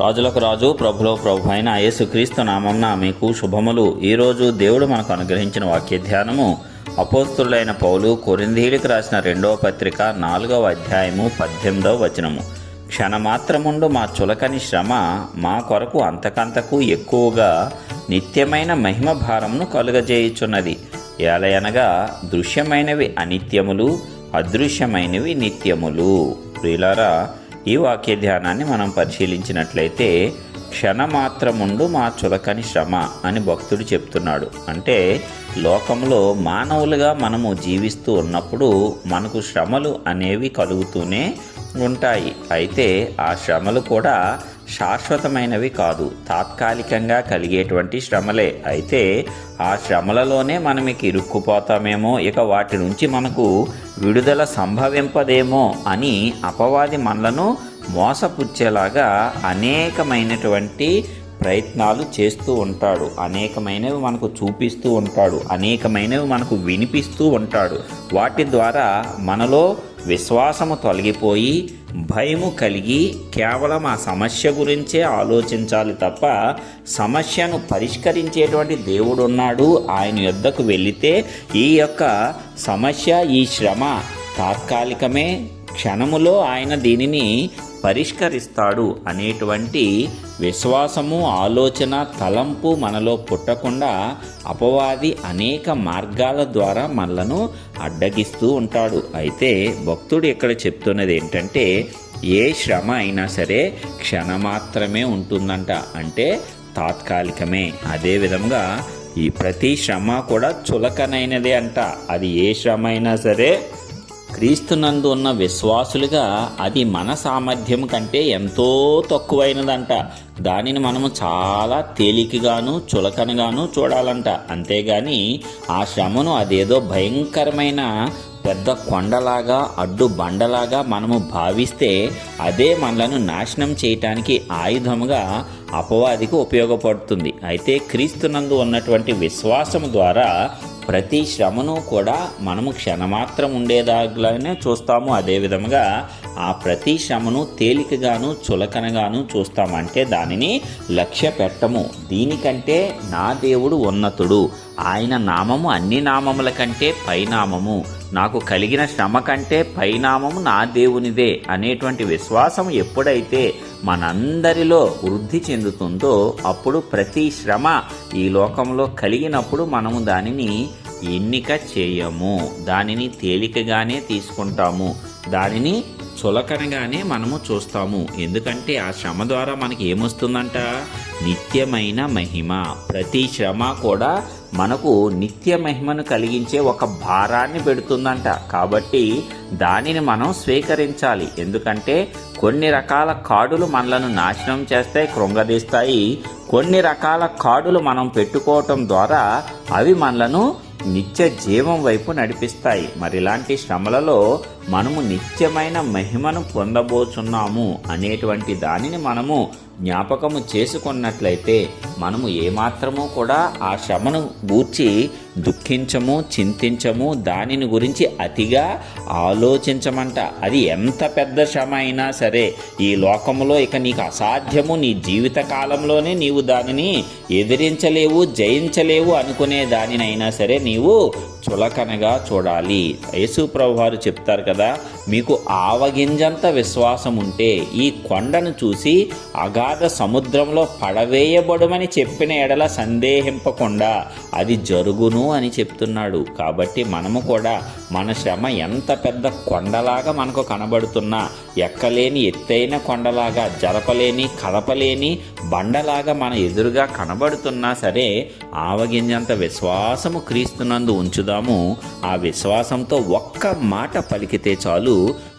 రాజులకు రాజు ప్రభులో ప్రభు అయిన యేసుక్రీస్తు నామంన మీకు శుభములు. ఈరోజు దేవుడు మనకు అనుగ్రహించిన వాక్య ధ్యానము అపోస్తులైన పౌలు కొరిందీలకు రాసిన రెండవ పత్రిక నాలుగవ అధ్యాయము పద్దెనిమిదవ వచనము. క్షణమాత్రముండు మా చులకని శ్రమ మా కొరకు అంతకంతకు ఎక్కువగా నిత్యమైన మహిమ భారమును కలుగజేయుచున్నది. ఏలయనగా దృశ్యమైనవి అనిత్యములు అదృశ్యమైనవి నిత్యములు. ప్రియులారా ఈ వాక్య ధ్యానాన్ని మనం పరిశీలించినట్లయితే క్షణమాత్రముండు మా చులకని శ్రమ అని భక్తుడు చెప్తున్నాడు. అంటే లోకంలో మానవులుగా మనము జీవిస్తూ ఉన్నప్పుడు మనకు శ్రమలు అనేవి కలుగుతూనే ఉంటాయి. అయితే ఆ శ్రమలు కూడా శాశ్వతమైనవి కాదు. తాత్కాలికంగా కలిగేటువంటి శ్రమలే. అయితే ఆ శ్రమలలోనే మనం ఇక ఇరుక్కుపోతామేమో. ఇక వాటి నుంచి మనకు విడుదల సంభవింపదేమో అని అపవాది మనలను మోసపుచ్చేలాగా అనేకమైనటువంటి ప్రయత్నాలు చేస్తూ ఉంటాడు. అనేకమైనవి మనకు చూపిస్తూ ఉంటాడు. అనేకమైనవి మనకు వినిపిస్తూ ఉంటాడు. వాటి ద్వారా మనలో విశ్వాసము తొలగిపోయి భయము కలిగి కేవలం ఆ సమస్య గురించే ఆలోచించాలి తప్ప సమస్యను పరిష్కరించేటువంటి దేవుడు ఉన్నాడు ఆయన యొద్దకు వెళితే ఈ యొక్క సమస్య ఈ శ్రమ తాత్కాలికమే క్షణములో ఆయన దీనిని పరిష్కరిస్తాడు అనేటువంటి విశ్వాసము ఆలోచన తలంపు మనలో పుట్టకుండా అపవాది అనేక మార్గాల ద్వారా మనలను అడ్డగిస్తూ ఉంటాడు. అయితే భక్తుడు ఇక్కడ చెప్తున్నది ఏంటంటే ఏ శ్రమ అయినా సరే క్షణమాత్రమే ఉంటుందంట. అంటే తాత్కాలికమే. అదే విధంగా ఈ ప్రతి శ్రమ కూడా చులకనైనదే అంట. అది ఏ శ్రమ అయినా సరే క్రీస్తునందు ఉన్న విశ్వాసులుగా అది మన సామర్థ్యం కంటే ఎంతో తక్కువైనదంట. దానిని మనము చాలా తేలికగాను చులకనగాను చూడాలంట. అంతేగాని ఆ శ్రమను అదేదో భయంకరమైన పెద్ద కొండలాగా అడ్డు బండలాగా మనము భావిస్తే అదే మనలను నాశనం చేయటానికి ఆయుధముగా అపవాదికి ఉపయోగపడుతుంది. అయితే క్రీస్తునందు ఉన్నటువంటి విశ్వాసము ద్వారా ప్రతి శ్రమను కూడా మనము క్షణమాత్రం ఉండేదాగానే చూస్తాము. అదేవిధముగా ఆ ప్రతి శ్రమను తేలికగాను చులకనగాను చూస్తామంటే దానిని లక్ష్య పెట్టము. దీనికంటే నా దేవుడు ఉన్నతుడు. ఆయన నామము అన్ని నామముల కంటే పైనామము. నాకు కలిగిన శ్రమ కంటే పైనామము నా దేవునిదే అనేటువంటి విశ్వాసం ఎప్పుడైతే మనందరిలో వృద్ధి చెందుతుందో అప్పుడు ప్రతి శ్రమ ఈ లోకంలో కలిగినప్పుడు మనము దానిని ఎన్నిక చేయము. దానిని తేలికగానే తీసుకుంటాము. దానిని చులకనగానే మనము చూస్తాము. ఎందుకంటే ఆ శ్రమ ద్వారా మనకి ఏమొస్తుందంట? నిత్యమైన మహిమ. ప్రతి శ్రమ కూడా మనకు నిత్య మహిమను కలిగించే ఒక భారాన్ని పెడుతుందంట. కాబట్టి దానిని మనం స్వీకరించాలి. ఎందుకంటే కొన్ని రకాల కాడులు మనలను నాశనం చేస్తాయి కృంగదీస్తాయి. కొన్ని రకాల కాడులు మనం పెట్టుకోవటం ద్వారా అవి మనలను నిత్య జీవం వైపు నడిపిస్తాయి. మరి ఇలాంటి శ్రమలలో మనము నిత్యమైన మహిమను పొందబోచున్నాము అనేటువంటి దానిని మనము జ్ఞాపకము చేసుకున్నట్లయితే మనము ఏమాత్రము కూడా ఆ శ్రమను గూర్చి దుఃఖించము చింతించము దానిని గురించి అతిగా ఆలోచించమంట. అది ఎంత పెద్ద శ్రమ అయినా సరే ఈ లోకంలో ఇక నీకు అసాధ్యము. నీ జీవిత కాలంలోనే నీవు దానిని ఎదిరించలేవు జయించలేవు అనుకునే దానినైనా సరే నీవు చులకనగా చూడాలి. యేసు ప్రభు వారు చెప్తారు కదా మీకు ఆవగింజంత విశ్వాసం ఉంటే ఈ కొండను చూసి అగాధ సముద్రంలో పడవేయబడుమని చెప్పిన ఎడల సందేహింపకుండా అది జరుగును అని చెప్తున్నాడు. కాబట్టి మనము కూడా మన శ్రమ ఎంత పెద్ద కొండలాగా మనకు కనబడుతున్నా ఎక్కలేని ఎత్తైన కొండలాగా జరపలేని కదపలేని బండలాగా మన ఎదురుగా కనబడుతున్నా సరే ఆవగింజంత విశ్వాసము క్రీస్తునందు ఉంచుదాము. ఆ విశ్వాసంతో ఒక్క మాట పలికితే చాలు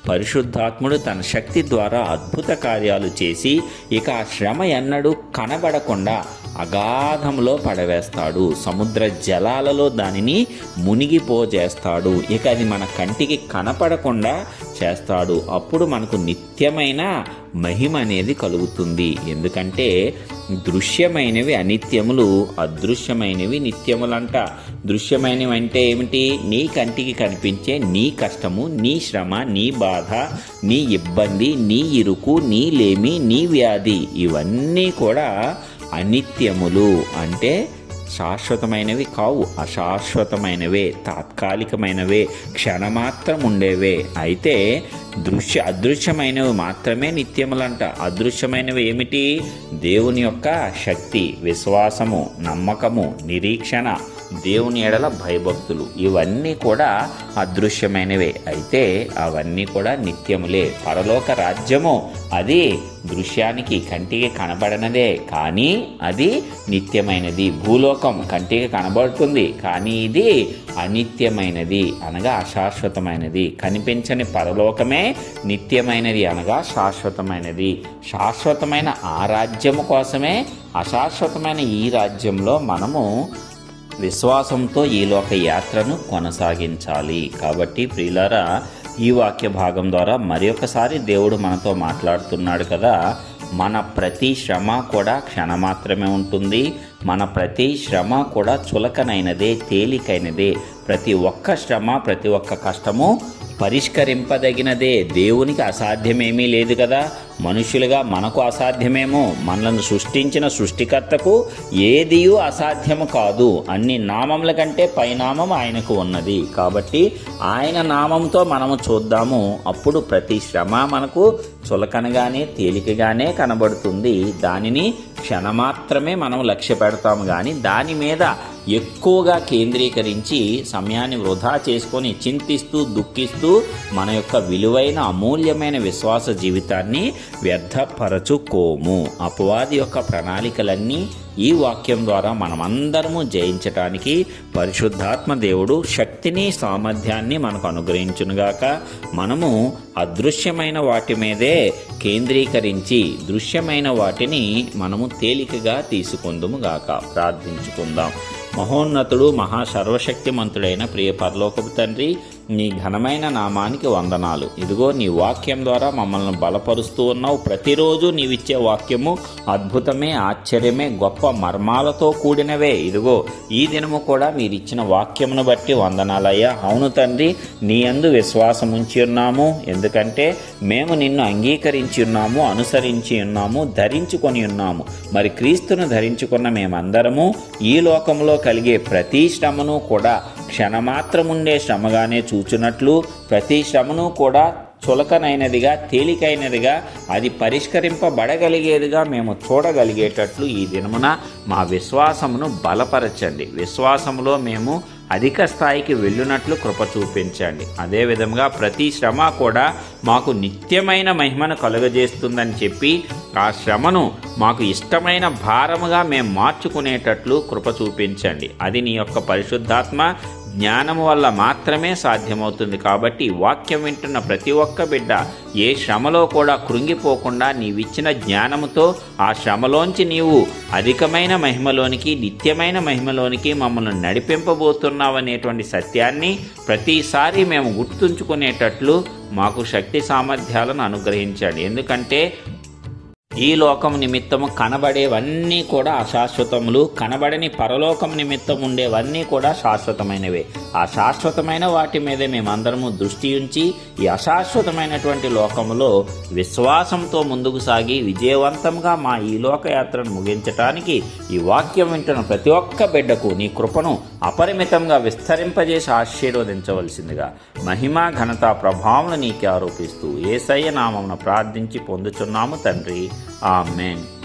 పరిశుద్ధాత్ముడు తన శక్తి ద్వారా అద్భుత కార్యాలు చేసి ఇక ఆ శ్రమ ఎన్నడూ కనబడకుండా అగాధంలో పడవేస్తాడు. సముద్ర జలాలలో దానిని మునిగిపోజేస్తాడు. ఇక అది మన కంటికి కనపడకుండా చేస్తాడు. అప్పుడు మనకు నిత్యమైన మహిమ అనేది కలుగుతుంది. ఎందుకంటే దృశ్యమైనవి అనిత్యములు అదృశ్యమైనవి నిత్యములంట. దృశ్యమైనవి అంటే ఏమిటి? నీ కంటికి కనిపించే నీ కష్టము నీ శ్రమ నీ బాధ నీ ఇబ్బంది నీ ఇరుకు నీ లేమి నీ వ్యాధి ఇవన్నీ కూడా అనిత్యములు అంటే శాశ్వతమైనవి కావు అశాశ్వతమైనవే తాత్కాలికమైనవే క్షణమాత్రం ఉండేవే అయితే దృశ్య అదృశ్యమైనవి మాత్రమే నిత్యములంట. అదృశ్యమైనవి ఏమిటి? దేవుని యొక్క శక్తి విశ్వాసము నమ్మకము నిరీక్షణ దేవుని ఎడల భయభక్తులు. ఇవన్నీ కూడా అదృశ్యమైనవే. అయితే అవన్నీ కూడా నిత్యములే. పరలోక రాజ్యము అది దృశ్యానికి కంటికి కనబడనదే. కానీ అది నిత్యమైనది. భూలోకం కంటికి కనబడుతుంది. కానీ ఇది అనిత్యమైనది అనగా అశాశ్వతమైనది. కనిపించని పరలోకమే నిత్యమైనది అనగా శాశ్వతమైనది. శాశ్వతమైన ఆ రాజ్యము కోసమే అశాశ్వతమైన ఈ రాజ్యంలో మనము విశ్వాసంతో ఈ లోక యాత్రను కొనసాగించాలి. కాబట్టి ప్రియులారా ఈ వాక్య భాగం ద్వారా మరి ఒకసారి దేవుడు మనతో మాట్లాడుతున్నాడు కదా. మన ప్రతి శ్రమ కూడా క్షణమాత్రమే ఉంటుంది. మన ప్రతి శ్రమ కూడా చులకనైనదే తేలికైనదే. ప్రతి ఒక్క శ్రమ ప్రతి ఒక్క కష్టము పరిష్కరింపదగినదే. దేవునికి అసాధ్యమేమీ లేదు కదా. మనుషులుగా మనకు అసాధ్యమేమో. మనల్ని సృష్టించిన సృష్టికర్తకు ఏదియూ అసాధ్యము కాదు. అన్ని నామముల కంటే పైనామం ఆయనకు ఉన్నది. కాబట్టి ఆయన నామంతో మనము చూద్దాము. అప్పుడు ప్రతి శ్రమ మనకు చులకనగానే తేలికగానే కనబడుతుంది. దానిని క్షణమాత్రమే మనం లక్ష్య పెడతాము. కానీ దాని మీద ఎక్కువగా కేంద్రీకరించి సమయాన్ని వృధా చేసుకొని చింతిస్తూ దుఃఖిస్తూ మన యొక్క విలువైన అమూల్యమైన విశ్వాస జీవితాన్ని వ్యర్థపరచుకోము. అపవాది యొక్క ప్రణాళికలన్నీ ఈ వాక్యం ద్వారా మనమందరము జయించటానికి పరిశుద్ధాత్మ దేవుడు శక్తిని సామర్థ్యాన్ని మనకు అనుగ్రహించునుగాక. మనము అదృశ్యమైన వాటి మీదే కేంద్రీకరించి దృశ్యమైన వాటిని మనము తేలికగా తీసుకుందుము గాక ప్రార్థించుకుందాం. మహోన్నతుడు మహాసర్వశక్తిమంతుడైన ప్రియ పరలోకపు తండ్రి నీ ఘనమైన నామానికి వందనాలు. ఇదిగో నీ వాక్యం ద్వారా మమ్మల్ని బలపరుస్తూ ఉన్నావు. ప్రతిరోజు నీవిచ్చే వాక్యము అద్భుతమే ఆశ్చర్యమే గొప్ప మర్మాలతో కూడినవే. ఇదిగో ఈ దినము కూడా మీరు ఇచ్చిన వాక్యమును బట్టి వందనాలయ్యా. అవును తండ్రి నీ అందు విశ్వాసం ఉంచి ఉన్నాము. ఎందుకంటే మేము నిన్ను అంగీకరించి ఉన్నాము అనుసరించి ఉన్నాము ధరించుకొని ఉన్నాము. మరి క్రీస్తును ధరించుకున్న మేమందరము ఈ లోకంలో కలిగే ప్రతి శ్రమను కూడా క్షణమాత్రముండే శ్రమగానే చూచున్నట్లు ప్రతి శ్రమను కూడా చులకనైనదిగా తేలికైనదిగా అది పరిష్కరింపబడగలిగేదిగా మేము చూడగలిగేటట్లు ఈ దినమున మా విశ్వాసమును బలపరచండి. విశ్వాసములో మేము అధిక స్థాయికి వెళ్ళినట్లు కృప చూపించండి. అదేవిధంగా ప్రతి శ్రమ కూడా మాకు నిత్యమైన మహిమను కలుగజేస్తుందని చెప్పి ఆ శ్రమను మాకు ఇష్టమైన భారముగా మేము మార్చుకునేటట్లు కృప చూపించండి. అది నీ యొక్క పరిశుద్ధాత్మ జ్ఞానము వల్ల మాత్రమే సాధ్యమవుతుంది కాబట్టి వాక్యం వింటున్న ప్రతి ఒక్క బిడ్డ ఏ శ్రమలో కూడా కృంగిపోకుండా నీవిచ్చిన జ్ఞానముతో ఆ శ్రమలోంచి నీవు అధికమైన మహిమలోనికి నిత్యమైన మహిమలోనికి మమ్మల్ని నడిపింపబోతున్నావనేటువంటి సత్యాన్ని ప్రతిసారి మేము గుర్తుంచుకునేటట్లు మాకు శక్తి సామర్థ్యాలను అనుగ్రహించాడు ఎందుకంటే ఈ లోకం నిమిత్తము కనబడేవన్నీ కూడా అశాశ్వతములు. కనబడని పరలోకం నిమిత్తం ఉండేవన్నీ కూడా శాశ్వతమైనవే. ఆ శాశ్వతమైన వాటి మీద మేమందరము దృష్టి ఉంచి ఈ అశాశ్వతమైనటువంటి లోకములో విశ్వాసంతో ముందుకు సాగి విజయవంతంగా మా ఈ లోకయాత్రను ముగించటానికి ఈ వాక్యం వింటున్న ప్రతి ఒక్క బిడ్డకు నీ కృపను అపరిమితంగా విస్తరింపజేసి ఆశీర్వదించవలసిందిగా మహిమా ఘనత ప్రభావం నీకే ఆరోపిస్తూ ఏసయ్య నామమును ప్రార్థించి పొందుచున్నాము తండ్రి. Amen.